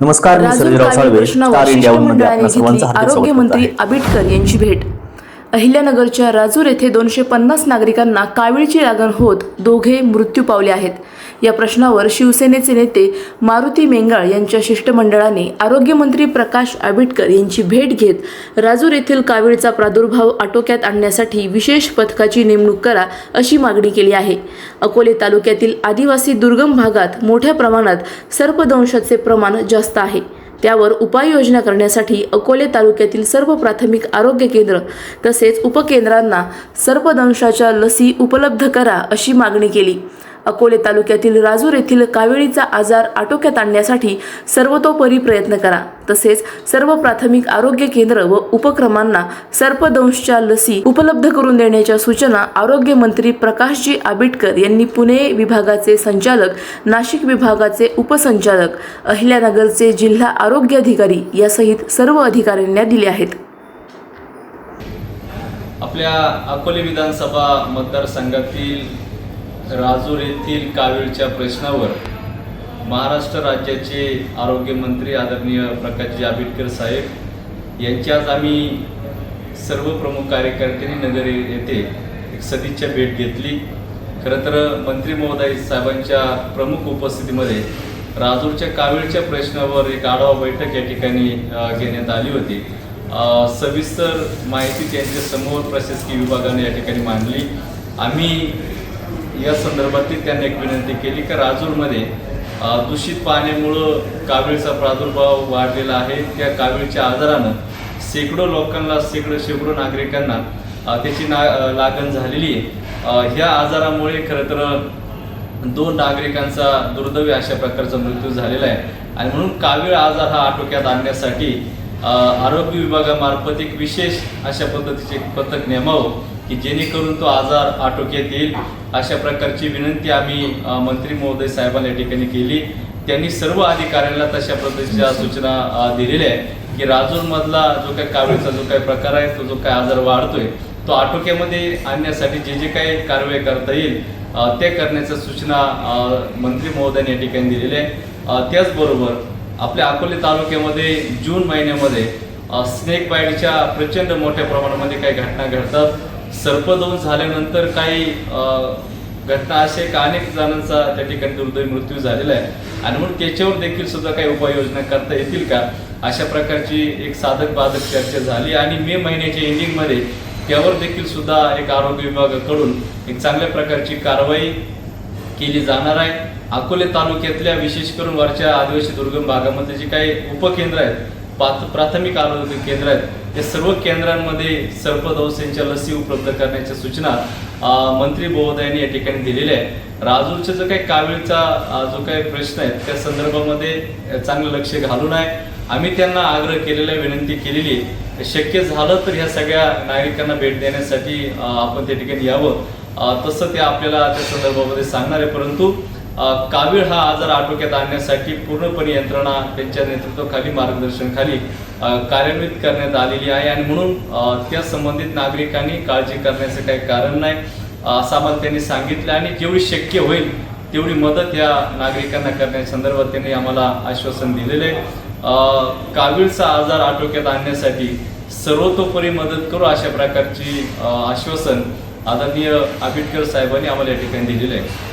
नमस्कार मी Rajur Sarjerao Salve star India सर्वांचं घेतली आरोग्यमंत्री आहे. आबिटकर यांची भेट. अहिल्यानगरच्या राजूर येथे दोनशे पन्नास नागरिकांना कावीळची लागण होत दोघे मृत्यू पावले आहेत. या प्रश्नावर शिवसेनेचे नेते मारुती मेंगाळ यांच्या शिष्टमंडळाने आरोग्यमंत्री प्रकाश आबिटकर यांची भेट घेत राजूर येथील कावीळचा प्रादुर्भाव आटोक्यात आणण्यासाठी विशेष पथकाची नेमणूक करा अशी मागणी केली आहे. अकोले तालुक्यातील आदिवासी दुर्गम भागात मोठ्या प्रमाणात सर्पदंशाचे प्रमाण जास्त आहे. त्यावर उपाययोजना करण्यासाठी अकोले तालुक्यातील सर्व प्राथमिक आरोग्य केंद्र तसेच उपकेंद्रांना सर्पदंशाच्या लसी उपलब्ध करा अशी मागणी केली. अकोले तालुक्यातील राजूर येथील कावेळीचा आजार आटोक्यात आणण्यासाठी सर्वतोपरी प्रयत्न करा. तसेच सर्व प्राथमिक आरोग्य केंद्र व उपक्रमांना सर्पदंशच्या लसी उपलब्ध करून देण्याच्या सूचना आरोग्य मंत्री प्रकाशजी आबिटकर यांनी पुणे विभागाचे संचालक नाशिक विभागाचे उपसंचालक अहिल्यानगरचे जिल्हा आरोग्य अधिकारी यासहित सर्व अधिकाऱ्यांना दिले आहेत. आपल्या अकोले विधानसभा मतदारसंघातील राजूर येथील कावीळच्या प्रश्नावर महाराष्ट्र राज्याचे आरोग्यमंत्री आदरणीय प्रकाशजी आंबेडकर साहेब यांची आज आम्ही सर्व प्रमुख कार्यकर्त्यांनी नगर येथे एक सदिच्छा भेट घेतली. खरं तर मंत्री महोदय साहेबांच्या प्रमुख उपस्थितीमध्ये राजूरच्या कावीळच्या प्रश्नावर एक आढावा बैठक या ठिकाणी घेण्यात आली होती. सविस्तर माहिती त्यांच्यासमोर प्रशासकीय विभागाने या ठिकाणी मांडली. आम्ही या संदर्भातील त्यांनी एक विनंती केली की राजूरमध्ये दूषित पाण्यामुळं कावीळचा प्रादुर्भाव वाढलेला आहे. त्या कावीळच्या आजारानं शेकडो लोकांना शेकडो शेकडो नागरिकांना त्याची ना लागण झालेली आहे. ह्या आजारामुळे खरं तर दोन नागरिकांचा दुर्दैवी अशा प्रकारचा मृत्यू झालेला आहे. आणि म्हणून कावीळ आजार हा आटोक्यात आणण्यासाठी आरोग्य विभागामार्फत एक विशेष अशा पद्धतीचे एक पथक नेमावं. की जेणेकरून तो आजार आटोक्यात येईल. अशा प्रकारची विनंती आम्ही मंत्री महोदय साहेबांना या ठिकाणी केली. त्यांनी सर्व अधिकाऱ्यांना तशा पद्धतीच्या सूचना दिलेल्या आहे की राजूरमधला जो काही कावीळचा जो काही प्रकार आहे तो जो काही आजार वाढतोय तो आटोक्यामध्ये आणण्यासाठी जे जे काही कारवाई करता येईल ते करण्याच्या सूचना मंत्री महोदयांनी या ठिकाणी दिलेल्या आहे त्याचबरोबर आपल्या अकोले तालुक्यामध्ये जून महिन्यामध्ये स्नेक बाईटच्या प्रचंड मोठ्या प्रमाणामध्ये काही घटना घडतात. सर्पदोन झाल्यानंतर काही घटना असे का अनेक जणांचा त्या ठिकाणी दुर्दैवी मृत्यू झालेला आहे. आणि म्हणून त्याच्यावर देखील सुद्धा काही उपाययोजना करता येतील का? अशा प्रकारची एक साधक बाधक चर्चा झाली आणि मे महिन्याच्या एंडिंगमध्ये त्यावर देखील सुद्धा एक आरोग्य विभागाकडून एक चांगल्या प्रकारची कारवाई केली जाणार आहे. अकोले तालुक्यातल्या विशेष करून वरच्या आदिवासी दुर्गम भागामध्ये जे काही उपकेंद्र आहेत पात प्राथमिक आरोग्य केंद्र आहेत. या सर्व केंद्रांमध्ये सर्पदंशांच्या लसी उपलब्ध करण्याच्या सूचना मंत्री महोदयांनी या ठिकाणी दिलेल्या आहे राजूरच्या जो काही कावीळचा जो काही प्रश्न आहे त्या संदर्भामध्ये चांगलं लक्ष घालून आहे. आम्ही त्यांना आग्रह केलेला विनंती केलेली शक्य झालं तर ह्या सगळ्या नागरिकांना भेट देण्यासाठी आपण त्या ठिकाणी यावं. तसं ते आपल्याला त्या संदर्भामध्ये सांगणार आहे परंतु कावीळ हा आजार आटोक्यात आणण्यासाठी पूर्णपणे यंत्रणा त्यांच्या नेतृत्वाखाली मार्गदर्शनखाली कार्यान्वित करण्यात आलेली आहे आणि म्हणून त्या संबंधित नागरिकांनी काळजी करण्याचं काही कारण नाही असं आम्हाला त्यांनी सांगितलं आणि जेवढी शक्य होईल तेवढी मदत या नागरिकांना करण्याच्या संदर्भात त्यांनी आम्हाला आश्वासन दिलेलं आहे. कावीळचा आजार आटोक्यात आणण्यासाठी सर्वतोपरी मदत करू अशा प्रकारची आश्वासन आदरणीय आंबेडकर साहेबांनी आम्हाला या ठिकाणी दिलेलं आहे.